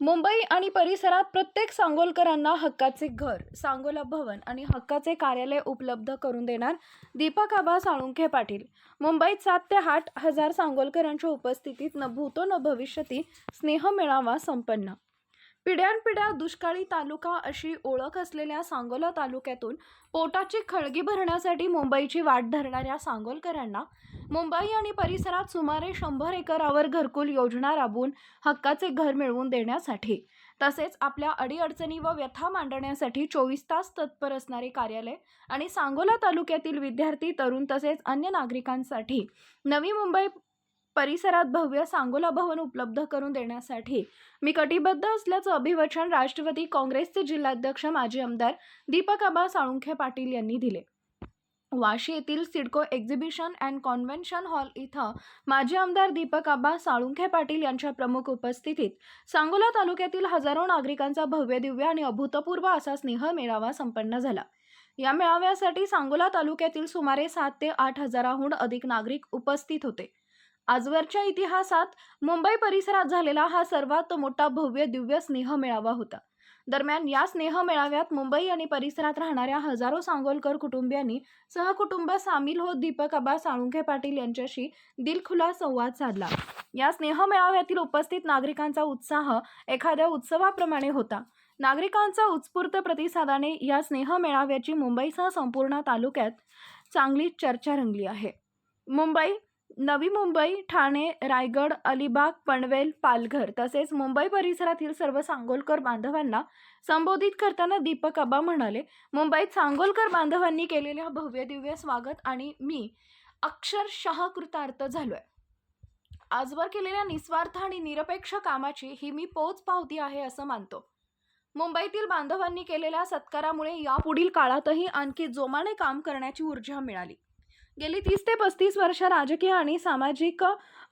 मुंबई आणि परिसरात प्रत्येक सांगोलकरांना हक्काचे घर सांगोला भवन आणि हक्काचे कार्यालय उपलब्ध करून देणार दीपक आबा साळुंखे पाटील. मुंबईत सात ते आठ हजार सांगोलकरांच्या उपस्थितीत न भूतो न भविष्यती स्नेह मेळावा संपन्न. पिढ्यानपिढ्या दुष्काळी तालुका अशी ओळख असलेल्या सांगोला तालुक्यातून पोटाची खळगी भरण्यासाठी मुंबईची वाट धरणाऱ्या सांगोलकरांना मुंबई आणि परिसरात सुमारे शंभर एकरावर घरकुल योजना राबवून हक्काचे घर मिळवून देण्यासाठी तसेच आपल्या अडीअडचणी व व्यथा मांडण्यासाठी चोवीस तास तत्पर असणारे कार्यालय आणि सांगोला तालुक्यातील विद्यार्थी तरुण तसेच अन्य नागरिकांसाठी नवी मुंबई परिसरात भव्य सांगोला भवन उपलब्ध करून देण्यासाठी. मी कटिबद्ध असल्याचं अभिवचन राष्ट्रवादी काँग्रेसचे जिल्हाध्यक्ष माजी आमदार दीपक आबा साळुंखे पाटील यांनी दिले. वाशी येथील CIDCO exhibition and convention hall इथं माजी आमदार दीपक आबा साळुंखे पाटील यांच्या प्रमुख उपस्थितीत सांगोला तालुक्यातील हजारो नागरिकांचा भव्य दिव्य आणि अभूतपूर्व असा स्नेह मेळावा संपन्न झाला. या मेळाव्यासाठी सांगोला तालुक्यातील सुमारे सात ते आठ हजाराहून अधिक नागरिक उपस्थित होते. आजवरच्या इतिहासात मुंबई परिसरात झालेला हा सर्वात मोठा भव्य दिव्य स्नेह मेळावा होता. दरम्यान या स्नेह मेळाव्यात मुंबई आणि परिसरात राहणाऱ्या हजारो सांगोलकर कुटुंबियांनी सहकुटुंब सामील होत दीपक आबा साळुंखे पाटील यांच्याशी दिलखुला संवाद साधला. या स्नेह मेळाव्यातील उपस्थित नागरिकांचा उत्साह एखाद्या उत्सवाप्रमाणे होता. नागरिकांचा उत्स्फूर्त प्रतिसादाने या स्नेह मेळाव्याची मुंबईसह संपूर्ण तालुक्यात चांगली चर्चा रंगली आहे. मुंबई नवी मुंबई ठाणे रायगड अलिबाग पनवेल पालघर तसेच मुंबई परिसरातील सर्व सांगोलकर बांधवांना संबोधित करताना दीपक आबा म्हणाले मुंबईत सांगोलकर बांधवांनी केलेल्या भव्य दिव्य स्वागत आणि मी अक्षरशः कृतार्थ झालोय. आजवर केलेल्या निस्वार्थ आणि निरपेक्ष कामाची ही मी पोच पावती आहे असं मानतो. मुंबईतील बांधवांनी केलेल्या सत्कारामुळे यापुढील काळातही आणखी जोमाने काम करण्याची ऊर्जा मिळाली. गेली तीस ते पस्तीस वर्ष राजकीय आणि सामाजिक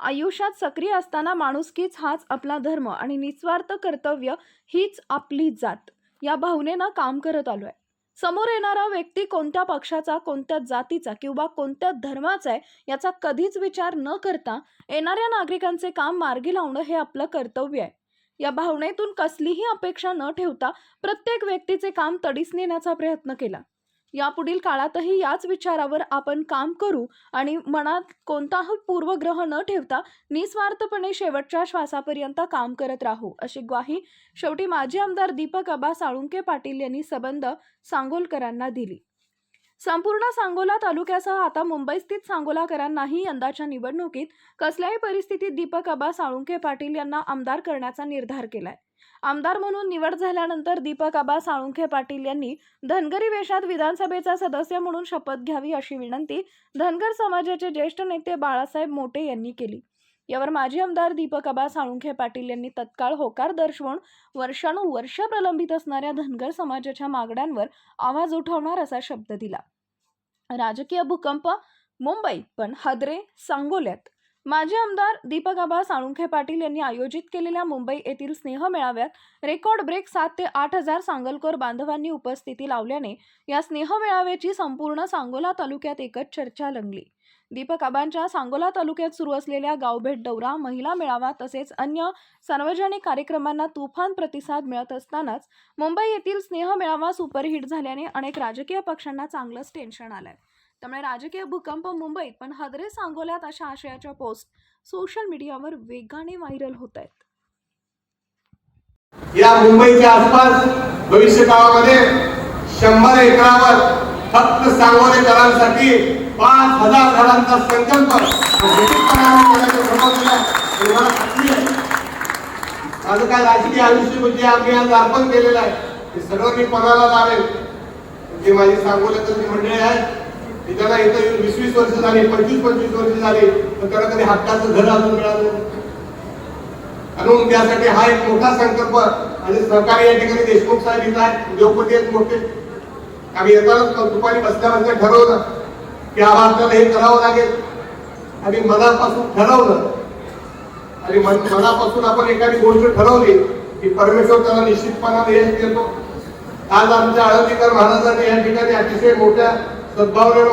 आयुष्यात सक्रिय असताना माणुसकीच हाच आपला धर्म आणि निस्वार्थ कर्तव्य हीच आपली जात. या भावनेनं काम करत आलो आहे समोर येणारा व्यक्ती कोणत्या पक्षाचा कोणत्या जातीचा किंवा कोणत्या धर्माचा आहे याचा कधीच विचार न करता येणाऱ्या नागरिकांचे काम मार्गी लावणं हे आपलं कर्तव्य आहे. या भावनेतून कसलीही अपेक्षा न ठेवता प्रत्येक व्यक्तीचे काम तडीस नेण्याचा प्रयत्न केला. यापुढील काळातही याच विचारावर आपण काम करू आणि मनात कोणताही पूर्वग्रह न ठेवता निस्वार्थपणे शेवटच्या श्वासापर्यंत काम करत राहू अशी ग्वाही शेवटी माजी आमदार दीपक आबा साळुंके पाटील यांनी सबंध सांगोलकरांना दिली. संपूर्ण सांगोला तालुक्यासह आता मुंबई स्थित सांगोलाकरांनाही यंदाच्या निवडणुकीत कसल्याही परिस्थितीत दीपक आबा साळुंके पाटील यांना आमदार करण्याचा निर्धार केलाय. आमदार म्हणून निवड झाल्यानंतर दीपक आबा साळुंखे पाटील यांनी धनगरी वेशात विधानसभेचा सदस्य म्हणून शपथ घ्यावी अशी विनंती धनगर समाजाचे ज्येष्ठ नेते बाळासाहेब मोटे यांनी केली. यावर माजी आमदार दीपक आबा साळुंखे पाटील यांनी तत्काळ होकार दर्शवून वर्षानुवर्ष प्रलंबित असणाऱ्या धनगर समाजाच्या मागण्यांवर आवाज उठवणार असा शब्द दिला. राजकीय भूकंप मुंबईत पण हदरे सांगोल्यात. माजी आमदार दीपक आबा साळुंखे पाटील यांनी आयोजित केलेल्या मुंबई येथील स्नेह मेळाव्यात रेकॉर्ड ब्रेक सात ते आठ हजार सांगलकोर बांधवांनी उपस्थिती लावल्याने या स्नेह मेळाव्याची संपूर्ण सांगोला तालुक्यात एकच चर्चा रंगली दीपक आबांच्या सांगोला तालुक्यात सुरू असलेल्या गावभेट दौरा महिला मेळावा तसेच अन्य सार्वजनिक कार्यक्रमांना तुफान प्रतिसाद मिळत असतानाच मुंबई येथील स्नेह मेळावा सुपरहिट झाल्याने अनेक राजकीय पक्षांना चांगलंच टेन्शन आलंय. त्यामुळे राजकीय भूकंप मुंबईत पण हदरे सांगोल्यात अशा आशयाच्या पोस्ट सोशल मीडियावर वेगाने व्हायरल होत आहेत या मुंबईच्या आसपास भविष्य काळामध्ये शंभर एकरावर फक्त सांगोलेकरांसाठी पाच हजार झाडांचा संकल्प माझं काय राजकीय आयुष्य म्हणजे आम्ही आज अर्पण केलेलं आहे हे सगळं मी पणाला लावेल? जे माझी सांगोलेकरची मंडळी आहे की त्यांना इथं येऊन वीस वीस वर्ष झाली पंचवीस पंचवीस वर्ष झाली पण त्यांना कधी हक्काचं घर अजून मिळालं म्हणून त्यासाठी हा एक मोठा संकल्प आणि सहकारी या ठिकाणी देशमुख साहेब इथं आहेत. उद्योगपती आहेत मोठे. आम्ही येताना दुपारी बसल्या ठरवलं की आम्हाला आपल्याला हे करावं लागेल. आणि मनापासून ठरवलं. आणि मनापासून आपण एखादी गोष्ट ठरवली की परमेश्वर त्याला निश्चितपणाने यश देतो. आज आमच्या आळंदीकर महाराजांनी या ठिकाणी अतिशय मोठ्या the motor